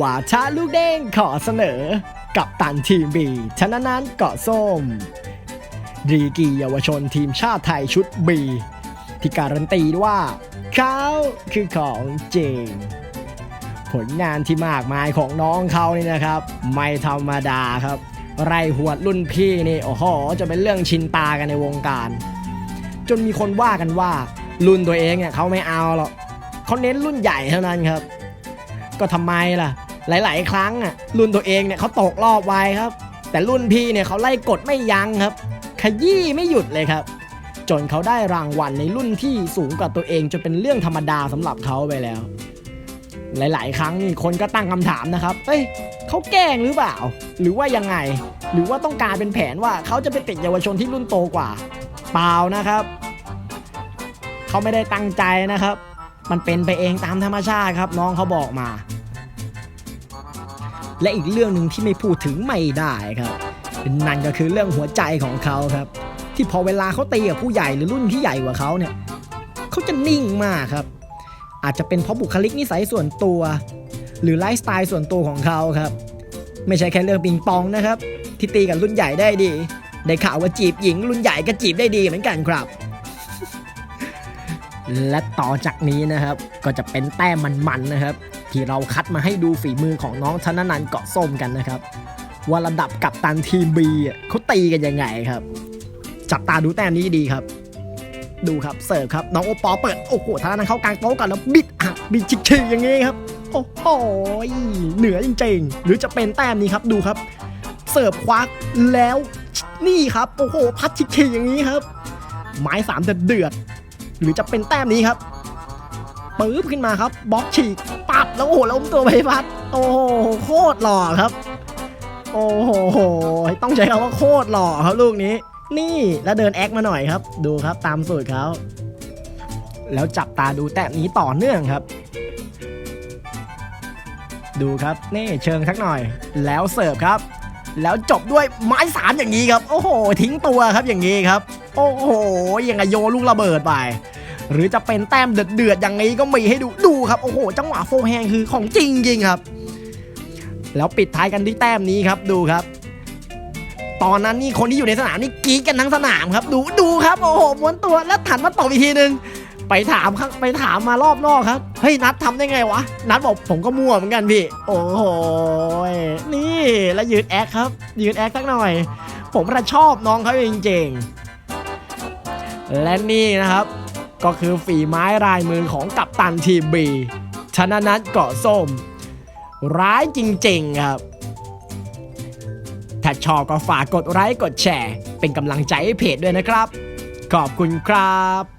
ว่าชาลูกเด้งขอเสนอ กับตันทีมบีชนะนั้นเกาะส้มดีกีเยาวชนทีมชาติไทยชุดบีที่การันตีว่าเขาคือของจริง ผลงานที่มากมายของน้องเขานี่นะครับ ไม่ธรรมดาครับ ไรหวดรุ่นพี่นี่โอ้โหจะเป็นเรื่องชินตากันในวงการ จนมีคนว่ากันว่า รุ่นตัวเองเนี่ยเขาไม่เอาหรอกเขาเน้นรุ่นใหญ่เท่านั้นครับ ก็ทำไมล่ะ หลาย ๆ ครั้งอะรุ่นตัวเองเนี่ยเขาตกรอบไวครับ แต่รุ่นพี่เนี่ยเขาไล่กดไม่ยั้งครับ ขยี้ไม่หยุดเลยครับ จนเขาได้รางวัลในรุ่นที่สูงกว่าตัวเองจนเป็นเรื่องธรรมดาสำหรับเขาไปแล้ว หลาย ๆ ครั้งนี่คนก็ตั้งคำถามนะครับ เอ้ยเขาแกล้งหรือเปล่า หรือว่ายังไง หรือว่าต้องการเป็นแผนว่าเขาจะไปติดเยาวชนที่รุ่นโตกว่า เปล่านะครับ เขาไม่ได้ตั้งใจนะครับ มันเป็นไปเองตามธรรมชาติครับ น้องเขาบอกมา และอีกเรื่องหนึ่งที่ไม่พูดถึงไม่ได้ครับนั่นก็คือเรื่องหัวใจของเขาครับ ที่พอเวลาเขาตีกับผู้ใหญ่หรือรุ่นที่ใหญ่กว่าเขาเนี่ยเขาจะนิ่งมากครับ อาจจะเป็นเพราะบุคลิกนิสัยส่วนตัว หรือไลฟ์สไตล์ส่วนตัวของเขาครับ ไม่ใช่แค่เรื่องปิงปองนะครับ ที่ตีกับรุ่นใหญ่ได้ดี ได้ข่าวว่าจีบหญิงรุ่นใหญ่ก็จีบได้ดีเหมือนกันครับ และต่อจากนี้นะครับก็จะเป็นแต้มมันๆนะครับ ที่เราคัดมาให้ดูฝีมือของน้องธนนันเกาะส้มกันนะครับ ว่าระดับกับตันทีมบีเขาตีกันยังไงครับ จับตาดูแต้มนี้ดีครับ ดูครับเสิร์ฟครับน้องโอปอเปิดโอ้โหธนนันเข้ากลางโต๊ะกันแล้วบิดอะบิดชิกๆอย่างนี้ครับโอ้โหเหนือจริงๆ หรือจะเป็นแต้มนี้ครับดูครับ เสิร์ฟควักแล้วนี่ครับโอ้โหพัดชิกๆอย่างนี้ครับ ไม้สามเดือด หรือจะเป็นแต้มนี้ครับปึ๊บขึ้นมาครับบล็อกฉีกปัดแล้วโอ้โหล้มตัวไปพัดโอ้โหโคตรหล่อครับ โอ้โหต้องใช้คำว่าโคตรหล่อครับลูกนี้ นี่แล้วเดินแอคมาหน่อยครับ ดูครับตามสูตรเขาแล้วจับตาดูแต้มนี้ต่อเนื่องครับ ดูครับนี่เชิงสักหน่อย แล้วเสิร์ฟครับ แล้วจบด้วยไม้สามอย่างนี้ครับ โอ้โห ทิ้งตัวครับอย่างนี้ครับ โอ้โหยังไงโยลูกระเบิดไป หรือจะเป็นแต้มเดือดๆอย่างนี้ก็มีให้ดูดูครับโอ้โห จังหวะโฟร์แฮงคือของจริงจริงครับ แล้วปิดท้ายกันที่แต้มนี้ครับดูครับ ตอนนั้นนี่คนที่อยู่ในสนามนี่กรี๊ดกันทั้งสนามครับ ดูดูครับโอ้โหม้วนตัวแล้วถันมาตบอีกทีนึงไปถามครับไปถามมารอบนอกครับ เฮ้ยนัดทำได้ไงวะ นัดบอกผมก็มั่วเหมือนกันพี่ โอ้โห นี่แล้วยืนแอคครับ ยืนแอคสักหน่อย ผมระชอบน้องเขาจริงๆ และนี่นะครับ ก็คือฝีไม้ลายมือของกัปตันทีมบีชนะนัทเกาะส้ม ร้ายจริงๆครับ ถ้าชอบก็ฝากกดไลค์กดแชร์ เป็นกำลังใจให้เพจด้วยนะครับ ขอบคุณครับ